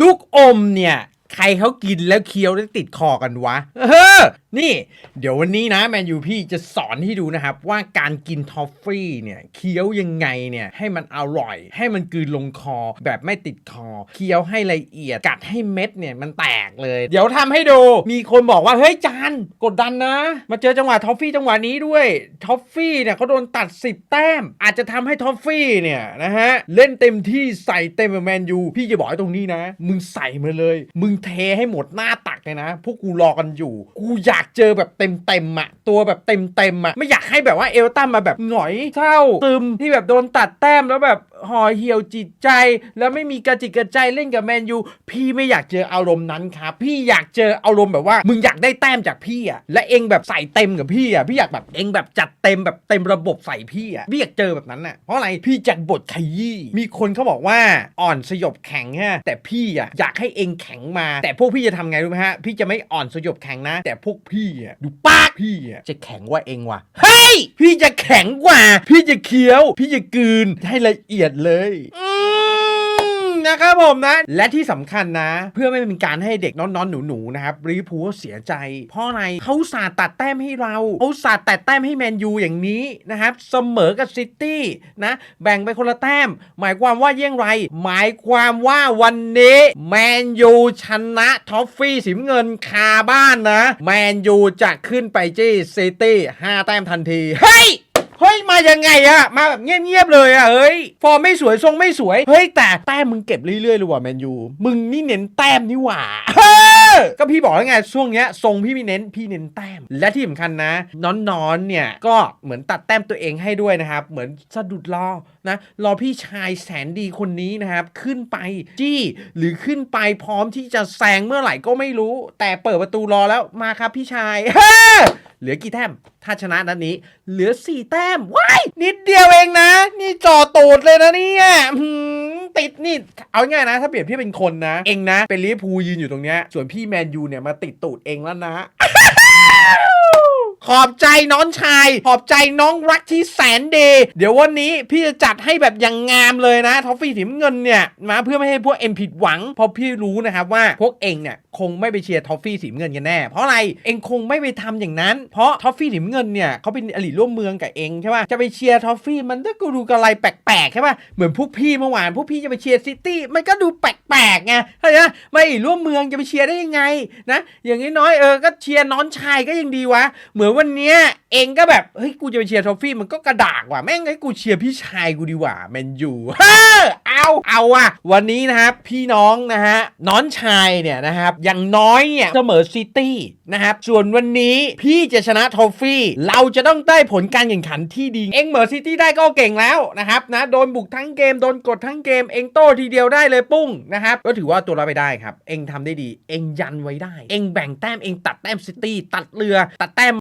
ลูกอมเนี่ย ใครเขากินแล้วเคี้ยวแล้วติดคอกันวะ เออ นี่เดี๋ยววันนี้นะแมนยูพี่จะสอนให้ดูนะครับ ว่าการกินทอฟฟี่เนี่ยเคี้ยวยังไงเนี่ยให้มันอร่อย ให้มันกลืนลงคอแบบไม่ติดคอ เคี้ยวให้ละเอียดกัดให้เม็ดเนี่ยมันแตกเลย เดี๋ยวทำให้ดู มีคนบอกว่าเฮ้ยจานกดดันนะ มาเจอจังหวะทอฟฟี่จังหวะนี้ด้วยทอฟฟี่เนี่ยเขาโดนตัด 10 แต้ม อาจจะทำให้ทอฟฟี่เนี่ยนะฮะเล่นเต็มที่ใส่เต็มแบบแมนยูพี่จะบอกให้ตรงนี้นะ มึงใส่มาเลย มึงเทให้หมดหน้าตักเลยนะ พวกกูรอกันอยู่ กูอยากากเจอแบบเต็มเต็มๆอะตัวแบบเต็มเต็มๆอะไม่อยากให้แบบว่าเอลตันมาแบบหงอยเศร้าตึมที่แบบโดนตัดแต้มแล้วแบบห่อเหี่ยวจิตใจ แล้วไม่มีกระจิกกระใจเล่นกับแมนยูพี่ไม่อยากเจออารมณ์นั้นครับพี่อยากเจออารมณ์แบบว่า มึงอยากได้แต้มจากพี่อะและเองแบบใส่เต็มกับพี่อะพี่อยากแบบเองแบบจัดเต็มแบบเต็มระบบใส่พี่อะพี่อยากเจอแบบนั้นน่ะเพราะอะไรพี่จากบทขยี้มีคนเขาบอกว่าอ่อนสยบแข็งฮะแต่พี่อะอยากให้เองแข็งมา แต่พวกพี่จะทำไงรู้ไหมฮะพี่จะไม่อ่อนสยบแข็งนะ แต่พวกพี่อะดูปากพี่อะจะแข็งกว่าเองว่ะเฮ้ยพี่จะแข็งกว่า พี่จะเคี้ยว พี่จะกลืนให้ละเอียดเลยอืม นะครับผมนะ และที่สำคัญนะ เพื่อไม่เป็นการให้เด็กน้อนๆหนูๆนะครับรีพูลเสียใจ เพราะอะไรเขาสาตัดแต้มให้เราเขาสาตัดแต้มให้แมนยูอย่างนี้นะครับเสมอกับซิตี้นะแบ่งไปคนละแต้ม หมายความว่าเยี่ยงไร หมายความว่าวันนี้แมนยูชนะท็อฟฟี่สีเงินคาบ้านนะ แมนยูจะขึ้นไปจี้ซิตี้5แต้มทันที เฮ้ย เฮ้ยมายังไงอะมาแบบเงียบๆเลยอะเฮ้ยฟอร์มไม่สวยทรงไม่สวยเฮ้ยแต่แต้มมึงเก็บเรื่อยๆเลยว่ะแมนยูมึงนี่เน้นแต้มนี่หว่าเฮ้ อก็พี่บอกแล้วไงช่วงเนี้ยทรงพี่ไม่เน้นพี่เน้นแต้ม และที่สำคัญนะน้อนๆเนี่ยก็เหมือนตัดแต้มตัวเองให้ด้วยนะครับเหมือนสะดุดรอนะรอพี่ชายแสนดีคนนี้นะครับขึ้นไปจี้หรือขึ้นไปพร้อมที่จะแซงเมื่อไหร่ก็ไม่รู้ แต่เปิดประตูรอแล้วมาครับพี่ชายเหลือกี่แต้ม ถ้าชนะนัดนี้ เหลือ 4 แต้มว้ายนิดเดียวเองนะ นี่จอตูดเลยนะเนี่ย ติดนี่ เอาง่ายนะ ถ้าเปรียบเทียบเป็นคนนะ เองนะ เป็นลิเวอร์พูลยืนอยู่ตรงเนี้ยส่วนพี่แมนยูเนี่ยมาติดตูดเองแล้วนะ ขอบใจน้องชาย ขอบใจน้องรักที่แสนดี เดี๋ยววันนี้พี่จะจัดให้แบบอย่างงามเลยนะทอฟฟี่สีน้ำเงินเนี่ยมาเพื่อไม่ให้พวกเอ็มผิดหวังเพราะพี่รู้นะครับว่าพวกเองเนี่ยคงไม่ไปเชียร์ทอฟฟี่สีเงินกันแน่ เพราะอะไรเองคงไม่ไปทำอย่างนั้น เพราะทอฟฟี่สีเงินเนี่ยเขาเป็นอลีร่วมเมืองกับเองใช่ป่ะจะไปเชียร์ทอฟฟี่มันก็ดูกระไรแปลกๆใช่ป่ะเหมือนพวกพี่เมื่อวานพวกพี่จะไปเชียร์ซิตี้มันก็ดูแปลกๆไงเข้าใจไหมไม่ร่วมเมืองจะไปเชียร์ได้ยังไงนะอย่างน้อยๆเออก็เชียร์น้องชายก็ยังดีวะเหมือนวันเนี้ยเองก็แบบเฮ้ยกูจะไปเชียร์ทอฟฟี่มันก็กระดากว่ะแม่งให้กูเชียร์พี่ชายกูดีกว่าแมนยูเฮ้อเอาเอาว่ะวันนี้นะครับพี่น้องนะฮะน้องชายเนี่ยนะครับอย่างน้อยเนี่ยเสมอซิตี้นะครับ ส่วนวันนี้พี่จะชนะทอฟฟี่ เราจะต้องได้ผลการแข่งขันที่ดี เองเหมอซิตี้ได้ก็เก่งแล้วนะครับนะ โดนบุกทั้งเกม โดนกดทั้งเกม เองโต้ทีเดียวได้เลยปุ้งนะครับ ก็ถือว่าตัวเราไปได้ครับ เองทำได้ดี เองยันไว้ได้ เองแบ่งแต้ม เองตัดแต้มซิตี้ ตัดเรือ ตัดแต้ม